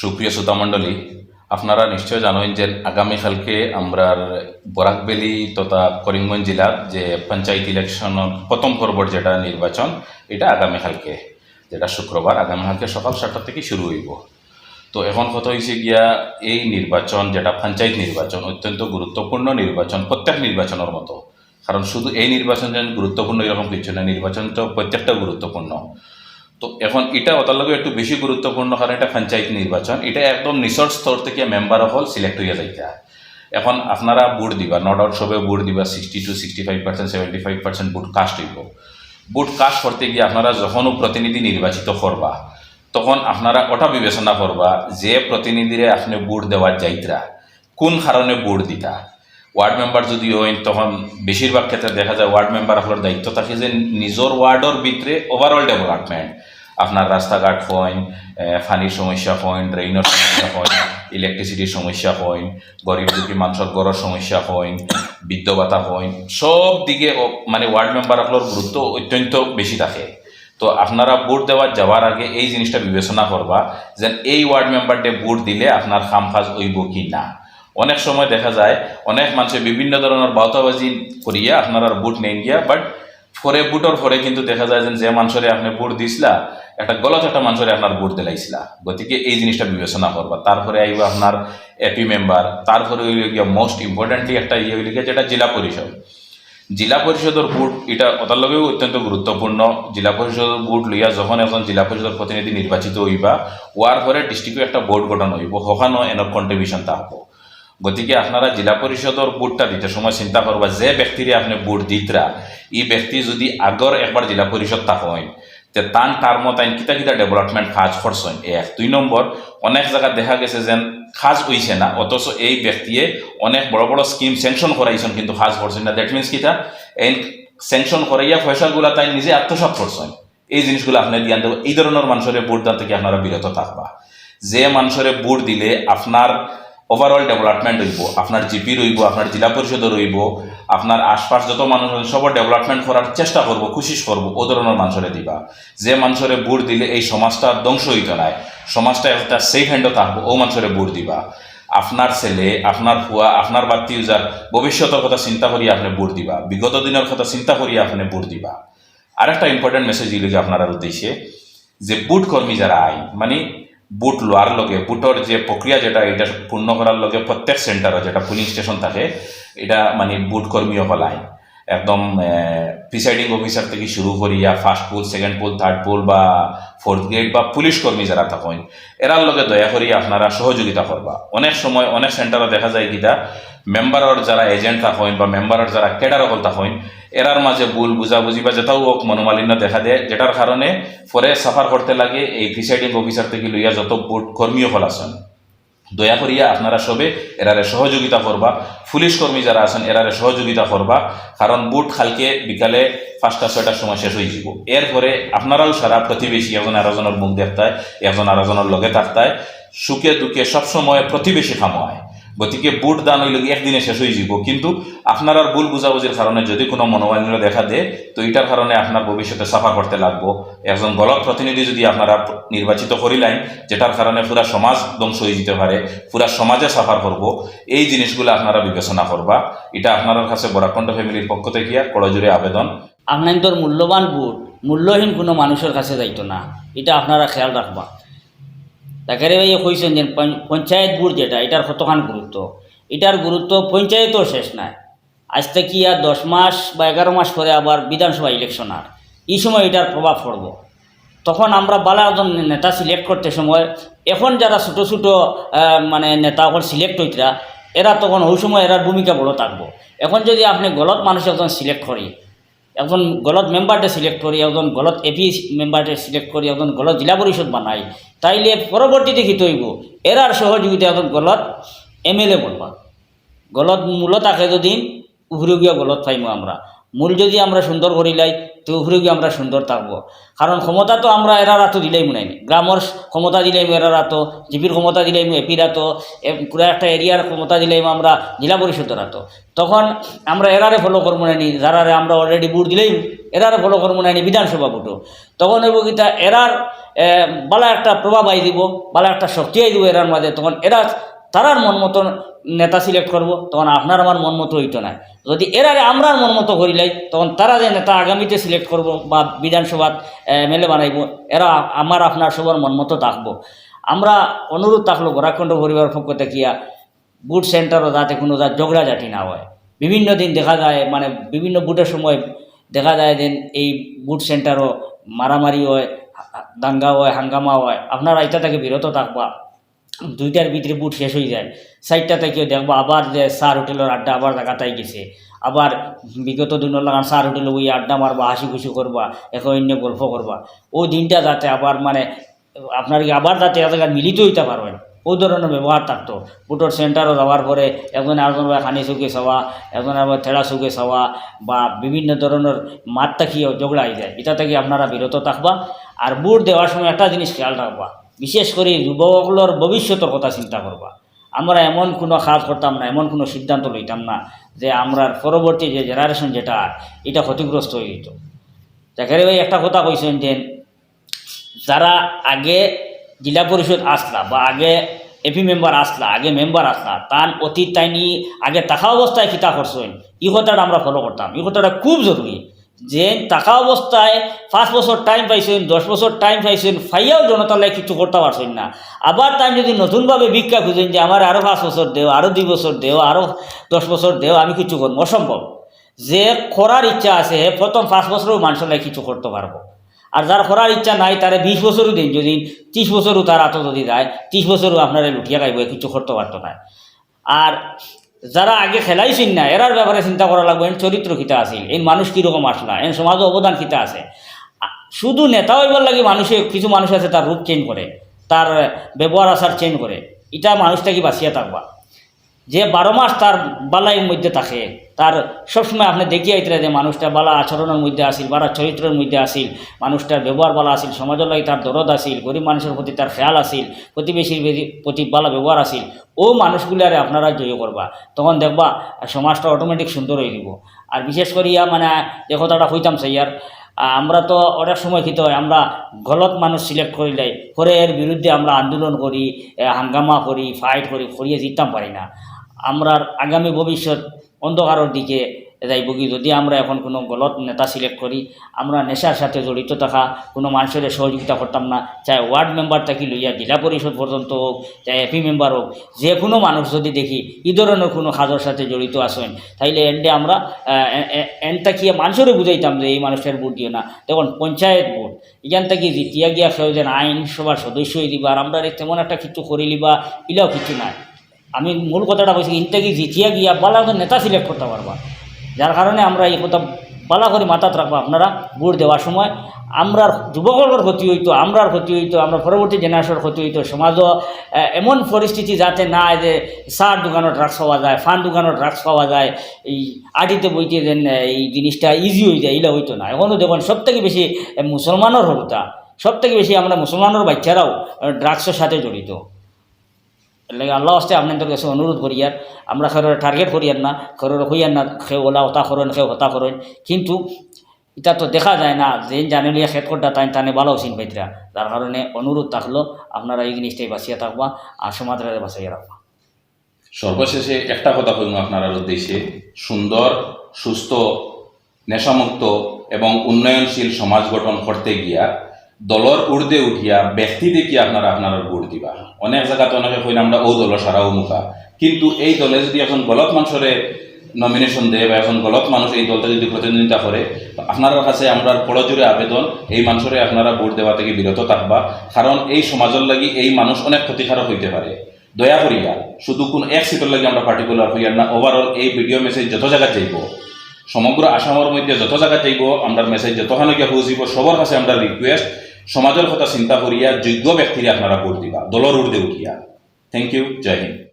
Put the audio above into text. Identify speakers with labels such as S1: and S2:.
S1: সুপ্রিয় শ্রোতামণ্ডলী, আপনারা নিশ্চয় জানেন যে আগামীকালকে আমরা বরাকবেলি তথা করিমগঞ্জ জেলার যে পঞ্চায়েত ইলেকশনের প্রথম পর্বর যেটা নির্বাচন, এটা আগামীকালকে যেটা শুক্রবার আগামীকালকে সকাল সাতটা থেকে শুরু হইব। তো এখন কথা হয়েছে গিয়া, এই নির্বাচন যেটা পঞ্চায়েত নির্বাচন, অত্যন্ত গুরুত্বপূর্ণ নির্বাচন, প্রত্যেক নির্বাচনের মতো। কারণ শুধু এই নির্বাচন যেন গুরুত্বপূর্ণ এরকম কিছু না, নির্বাচন তো প্রত্যেকটা গুরুত্বপূর্ণ। তো এখন এটা ওটার লগে একটু বেশি গুরুত্বপূর্ণ, কারণ এটা পঞ্চায়েত নির্বাচন। এটা একদম নিচর স্তর থেকে মেম্বার হল সিলেক্ট হইয়া যাইতা। এখন আপনারা বুট দিবা নো ডাউট সবে বুট দিবা sixty to sixty five percent seventy five percent vote cast হইব। বুট কাস্ট করতে গিয়ে আপনারা যখনও প্রতিনিধি নির্বাচিত করবা, তখন আপনারা ওটা বিবেচনা করবা যে প্রতিনিধিরে আপনি বুট দেওয়ার যাইতরা, কোন কারণে বুট দিতা। ওয়ার্ড মেম্বার যদি হইন তখন বেশিরভাগ ক্ষেত্রে দেখা যায় ওয়ার্ড মেম্বার আপনার দায়িত্ব থাকে যে নিজের ওয়ার্ডের ভিতরে ওভারঅল ডেভেলপমেন্ট আপনার রাস্তাঘাট হইন পানির সমস্যা হইন ড্রেইনের সমস্যা হইন ইলেকট্রিসিটির সমস্যা হইন গরিব দুঃখী মানুষের গড়ের সমস্যা হইন বৃদ্ধ ভাতা হইন সব দিকে মানে ওয়ার্ড মেম্বার আপনার গুরুত্ব অত্যন্ত বেশি থাকে। তো আপনারা ভোট দেওয়ার যাওয়ার আগে এই জিনিসটা বিবেচনা করবা যে এই ওয়ার্ড মেম্বারটে ভোট দিলে আপনার খাম কাজ হইব কি না। অনেক সময় দেখা যায়, অনেক মানুষের বিভিন্ন ধরনের বাউতাবাজি করিয়া আপনারা বুট নেই গিয়া বাট ফরে বুটর ফরে কিন্তু দেখা যায় যে মানুষরে আপনি বুট দিছিলা, একটা গলত একটা মানুষরে আপনার বুট দিলাইছিলা। গতিকে এই জিনিসটা বিবেচনা করবা। তারপরে আইব আপনার এপি মেম্বার তারপরে গিয়া মোস্ট ইম্পর্টেন্টলি একটা ইয়ে হইল যেটা জেলা পরিষদ। জেলা পরিষদের বুট, এটা ওটার লগেও অত্যন্ত গুরুত্বপূর্ণ। জেলা পরিষদের বুট লইয়া যখন এখন জেলা পরিষদের প্রতিনিধি নির্বাচিত হইবা, ওয়ার পরে ডিস্ট্রিক্টে একটা বোর্ড গঠন হইব হখানো এনর কন্ট্রিবিউশন থাকব গতিকে আপনারা জেলা পরিষদের বুটটা দিতে সময় চিন্তা করবা যে ব্যক্তিরে আপনি বুট দিতরা এই ব্যক্তি যদি আগর একবার জেলা পরিষদ থাকেন তে তান টার্মত আইন কিতা কিতা ডেভেলপমেন্ট কাজ করছেন এক। দুই নম্বর অনেক জায়গা দেখা গেছে যেন কাজ হইছে না, অথচ এই ব্যক্তিয়ে অনেক বড় বড় স্কিম স্যাংশন করাইছেন কিন্তু কাজ করছেন না। দ্যাট মিনস কিতা? এই স্যাংশন করাইয়া পয়সাগুলা তাই নিজে আত্মসাৎ করছেন এই জিনিসগুলো আপনি দিয়ান দেবো। এই ধরনের মানুষের বুট দান থেকে আপনারা বিরত থাকবা। যে মানুষের বুট দিলে আপনার ওভারঅল ডেভেলপমেন্ট হইব, আপনার জিপি রইব, আপনার জেলা পরিষদ রইব, আপনার আশপাশ যত মানুষ সবার ডেভেলপমেন্ট করার চেষ্টা করব, কোশিশ করব, ও ধরনের মানুষরে দিবা। যে মানুষরে বুট দিলে এই সমাজটা ধ্বংস হইত নাই সমাজটা একটা সেফ হ্যান্ডও থাকব, ও মানুষরে বুট দিবা। আপনার ছেলে, আপনার ফুয়া, আপনার বাড়তি ইউজার ভবিষ্যতের কথা চিন্তা করিয়া আপনি বুট দিবা, বিগত দিনের কথা চিন্তা করিয়া আপনি বুট দিবা। আরেকটা ইম্পর্টেন্ট মেসেজ দিলে আপনার উদ্দেশ্যে, যে বুট কর্মী যারা আইন মানে বুট লোয়ার লগে বুটর যে প্রক্রিয়া যেটা এটা পূর্ণ করার লগে প্রত্যেক সেন্টারে যেটা পুলিং স্টেশন থাকে এটা মানে বুট কর্মী হল একদম প্রিসাইডিং অফিসার থেকে শুরু করিয়া first pool second pool third pool বা ফোর্থ গ্রেড বা পুলিশ কর্মী যারা থাকেন, এরার লগে দয়া করি আপনারা সহযোগিতা করবা। অনেক সময় অনেক সেন্টারে দেখা যায় কিটা মেম্বারর যারা এজেন্ট থাকেন বা মেম্বারর যারা ক্যাডার হল থাকেন, এরার মাঝে ভুল বুঝাবুঝি বা যেটাও হোক মনোমালিন্য দেখা দেয়, যেটার কারণে পরে সাফার করতে লাগে এই প্রিসাইডিং অফিসার থেকে লইয়া যত বোর্ড কর্মীও হল আছেন। দয়া করিয়া আপনারা সবে এরারে সহযোগিতা করবা। পুলিশ কর্মী যারা আছেন, এরারে সহযোগিতা করবা। কারণ বুট খালকে বিকালে পাঁচটা, ছয়টার সময় শেষ হয়ে যাব এরপরে আপনারাও সারা প্রতিবেশী একজন আরজনের মুখ দেখতায়, একজন আরজনের লগে থাকতায়। সুখে দুঃখে সবসময় প্রতিবেশী খামোয় গতিকে বুট দান হইলে একদিনে শেষ হয়ে যাব কিন্তু আপনার আর ভুল বুঝাবুঝির কারণে যদি কোনো মনোমালিন্য দেখা দেয়, তো এটার কারণে আপনার ভবিষ্যতে সাফা করতে লাগবো। একজন গলত প্রতিনিধি যদি আপনারা নির্বাচিত করিলেন যেটার কারণে পুরা সমাজ ধ্বংস হয়ে যেতে পারে, পুরা সমাজে সাফার করব, এই জিনিসগুলো আপনারা বিবেচনা করবা। এটা আপনার কাছে বরাকণ্ঠ ফ্যামিলির পক্ষ থেকে করজুড়ে আবেদন।
S2: আপনার মূল্যবান বুট, মূল্যহীন কোনো মানুষের কাছে যাইতো না। এটা আপনারা খেয়াল রাখবা। তাকে ভাই কইছেন যে পঞ্চ- পঞ্চায়েত বুট যেটা, এটার কতখান গুরুত্ব? এটার গুরুত্ব পঞ্চায়েতও শেষ নাই। আজ থেকে আর দশ মাস বা এগারো মাস পরে আবার বিধানসভা ইলেকশন আর। এই সময় এটার প্রভাব পড়ব। তখন আমরা বালা একজন নেতা সিলেক্ট করতে সময়, এখন যারা ছোটো ছোটো মানে নেতা এখন সিলেক্ট হইতরা, এরা তখন ওই সময় এরার ভূমিকা বড় থাকব। এখন যদি আপনি গলত মানুষ একজন সিলেক্ট করি একজন গলত মেম্বারটা সিলেক্ট করি, একজন গলত এপি মেম্বারটা সিলেক্ট করি, একজন গলত জেলা পরিষদ বানাই, তাইলে পরবর্তীতে কি তৈব? এরার সহযোগিতা একজন গলত এম এল এ বলবা। গলত মূলত থাকে যদি উভরে গিয়া গলত পাইমো আমরা। মূল যদি আমরা সুন্দর করিলাই তো উপরে গিয়ে আমরা সুন্দর থাকব। কারণ ক্ষমতা তো আমরা এরা রাতো দিলেই মনে নেই। গ্রামের ক্ষমতা দিলেই এরা রাতো জিপির ক্ষমতা দিলেই এপির রাতো পুরো একটা এরিয়ার ক্ষমতা দিলেই আমরা জেলা পরিষদ রাতো তখন আমরা এরারে ফলো করব না নি যারারে আমরা অলরেডি বুট দিলেই এরারে ফলো করব না নি বিধানসভা বুটও তখন হইব কিতা এরার বালা একটা প্রভাব আই দিব, বালা একটা শক্তি আই দিব এরার মাঝে তখন এরা তারার মন মতো নেতা সিলেক্ট করব, তখন আপনার আমার মন মতো হইতো না। যদি এরারে আমরার মন মতো করিলাই তখন তারা যে নেতা আগামীতে সিলেক্ট করব বা বিধানসভাত এমএলএ বানাইব, এরা আমার, আপনার সবার মন মতো থাকব। আমরা অনুরোধ থাকল গোরাখণ্ড পরিবার পক্ষ থেকিয়া বুট সেন্টারও যাতে কোনো যা ঝগড়াঝাটি না হয়। বিভিন্ন দিন দেখা যায় মানে বিভিন্ন বুটের সময় দেখা যায় যে এই বুট সেন্টারও মারামারি হয় দাঙ্গা হয়, হাঙ্গামা হয়। আপনারা এটা থেকে বিরত থাকবা। দুইটার ভিতরে বুট শেষ হয়ে যায়। সাইডটা থেকেও দেখব, আবার যে সার হোটেলের আড্ডা আবার জায়গাটাই গেছে। আবার বিগত দিনের লাগান সার হোটেলে ওই আড্ডা মারবা হাসি খুশি করবা এখন অন্য গল্প করবা। ওই দিনটা যাতে আবার মানে আপনার কি আবার যাতে জায়গায় মিলিত হইতে পারবেন? ওই ধরনের ব্যবহার থাকতো। বুটোর সেন্টারও যাওয়ার পরে একজন আরেকজন খানি চুকে চাওয়া একজন আবার থেড়া চুকে চাওয়া বা বিভিন্ন ধরনের মাত তাকিয়েও ঝগড়া হয়ে যায়। এটা থেকে আপনারা বিরত থাকবা। আর বুট দেওয়ার সময় একটা জিনিস খেয়াল রাখবা। বিশেষ করে যুবকগুলোর ভবিষ্যতের কথা চিন্তা করবা। আমরা এমন কোনো কাজ করতাম না, এমন কোনো সিদ্ধান্ত লইতাম না যে আমরা পরবর্তী যে জেনারেশন যেটা, এটা ক্ষতিগ্রস্ত হয়ে যেত। দেখারে ওই একটা কথা কইছেন যে যারা আগে জেলা পরিষদ আসলা বা আগে এপি মেম্বার আসলা, আগে মেম্বার আসলা, তার অতীত তাইনি আগে টাকা অবস্থায় কিতা করছেন ই কথাটা আমরা ফলো করতাম। এই কথাটা খুব জরুরি। যে টাকা অবস্থায় পাঁচ বছর টাইম পাইছেন, দশ বছর টাইম পাইছেন, ফাইয়াও জনতার লাগে কিছু করতে পারছেন না। আবার তাই যদি নতুনভাবে ভিক্ষা খুঁজেন যে আমার আরও পাঁচ বছর দেও আরও দুই বছর দেও আরও দশ বছর দেও, আমি কিছু করব। অসম্ভব। যে করার ইচ্ছা আছে, প্রথম পাঁচ বছরেও মানুষের কিছু করতে পারব। আর যার করার ইচ্ছা নাই, তারে বিশ বছরও দিন। যদি ত্রিশ বছরও তার আত যদি যায় ত্রিশ বছরও আপনারা লুটিয়া খাইব কিছু করতে পারতো না। আর যারা আগে খেলাইছেন না, এরার ব্যাপারে চিন্তা করা লাগবে এর চরিত্র কিতা আছিল এই মানুষ কীরকম আসলা এর সমাজে অবদান কিতা আছে। শুধু নেতাও হইবার লাগে মানুষে, কিছু মানুষ আছে তার রূপ চেঞ্জ করে, তার ব্যবহার আচার চেঞ্জ করে এটা মানুষটাকে বাঁচিয়ে থাকবা। যে বারো মাস তার বালাইয়ের মধ্যে থাকে তার সবসময় আপনি দেখিয়ে আইতরা যে মানুষটা বালা আচরণের মধ্যে আসিল, বালা চরিত্রের মধ্যে আসিল, মানুষটার ব্যবহার বালা আসিল সমাজের লাগি তার দরদ আসিল, গরিব মানুষের প্রতি তার খেয়াল আসিল, প্রতিবেশীর প্রতি বালা ব্যবহার আসিল, ও মানুষগুলি মানুষগুলারে আপনারা জয় করবা। তখন দেখবা সমাজটা অটোমেটিক সুন্দর হয়ে দিব আর বিশেষ করিয়া মানে যে কথাটা হইতাম সাইয়ার আমরা তো অনেক সময় কী হয়, আমরা গলত মানুষ সিলেক্ট করিলাই পরে এর বিরুদ্ধে আমরা আন্দোলন করি হাঙ্গামা করি ফাইট করি, করিয়ে জিততাম পারি না। আমরা আগামী ভবিষ্যৎ অন্ধকারের দিকে যাইব কি? যদি আমরা এখন কোনো গলত নেতা সিলেক্ট করি, আমরা নেশার সাথে জড়িত থাকা, কোনো মানুষের সহযোগিতা করতাম না, চাই ওয়ার্ড মেম্বার থাকি, লইয়া জেলা পরিষদ পর্যন্ত হোক, চাই এপি মেম্বার হোক, যে কোনো মানুষ যদি দেখি এই ধরনের কোনো সাজর সাথে জড়িত আসেন তাইলে এন্ডে আমরা এন তাকিয়ে মানুষেরও বুঝাইতাম যে এই মানুষের ভোট দিও না। দেখুন, পঞ্চায়েত ভোট, এখান থেকে জিতিয়া গিয়া কেউ যেন আইনসভার সদস্য হয়ে দিবা, আর আমরা তেমন একটা কিছু করিলি বা ইলাও কিছু নাই। আমি মূল কথাটা বলছি ইনটাকে জিতিয়া গিয়া বালা করে নেতা সিলেক্ট করতে পারবা। যার কারণে আমরা এই কথা বালা করে মাথাত রাখব, আপনারা ভোট দেওয়ার সময় আমরা যুবকদের ক্ষতি হইতো, আমরার ক্ষতি হইতো, আমরা পরবর্তী জেনারেশনের ক্ষতি হইতো, সমাজও এমন পরিস্থিতি যাতে না যে সার দোকানত ড্রাগস পাওয়া যায় ফান দোকানত ড্রাগস পাওয়া যায়, এই আটিতে বইতে যেন এই জিনিসটা ইজি হয়ে যায়, এগুলো হইতো না। এখনও দেখুন সব থেকে বেশি মুসলমানের হলতা সব থেকে বেশি আমরা মুসলমানের বাচ্চারাও ড্রাগসের সাথে জড়িত। লাগে আল্লাহ আসতে আপনাদের কাছে অনুরোধ করি আর আমরা খেরোর টার্গেট করি আর না খেরোর হইয়ার না খে ওলা হতা করেন খে হতা করেন কিন্তু এটা তো দেখা যায় না যে জানিলিয়া খেত করটা তাই তানে ভালো চিন পাইতরা যার কারণে অনুরোধ থাকল আপনারা এই জিনিসটাই বাঁচিয়ে থাকবা আর সমাজের বাঁচিয়ে রাখবা
S1: সর্বশেষে একটা কথা কইম আপনার উদ্দেশ্যে সুন্দর সুস্থ নেশামুক্ত এবং উন্নয়নশীল সমাজ গঠন করতে গিয়া দলর ঊর্ধ্বে উঠিয়া, ব্যক্তি দেখি আপনারা আপনারা ভোট দিবা। অনেক জায়গাতে অনেকে কইলে আমরা ও দল সারা মুখা। কিন্তু এই দলে যদি এখন গলত মানুষরে নমিনেশন দেয় বা এখন গলত মানুষ এই দলটা যদি প্রতিদ্বন্দ্বিতা করে আপনার কাছে আমরা পড়জুড়ে আবেদন, এই মানুষরে আপনারা ভোট দেওয়া থেকে বিরত থাকবা। কারণ এই সমাজের লাগি এই মানুষ অনেক ক্ষতিকারক হইতে পারে। দয়া করিয়া, শুধু কোন এক সিটের লাগে আমরা পার্টিকুলার হইয়ার না ওভারঅল এই ভিডিও মেসেজ যত জায়গা যাইব। সমগ্র আসামের মধ্যে যত জায়গা যাইব আমরা মেসেজ যতখানে গিয়ে পৌঁছিব সবার কাছে আমরা রিকুয়েস্ট সমাজের কথা চিন্তা করিয়া যোগ্য ব্যক্তিরে আপনারা ভোট দিবা দলর উর্দে উঠিয়া। থ্যাংক ইউ জয় হিন্দ।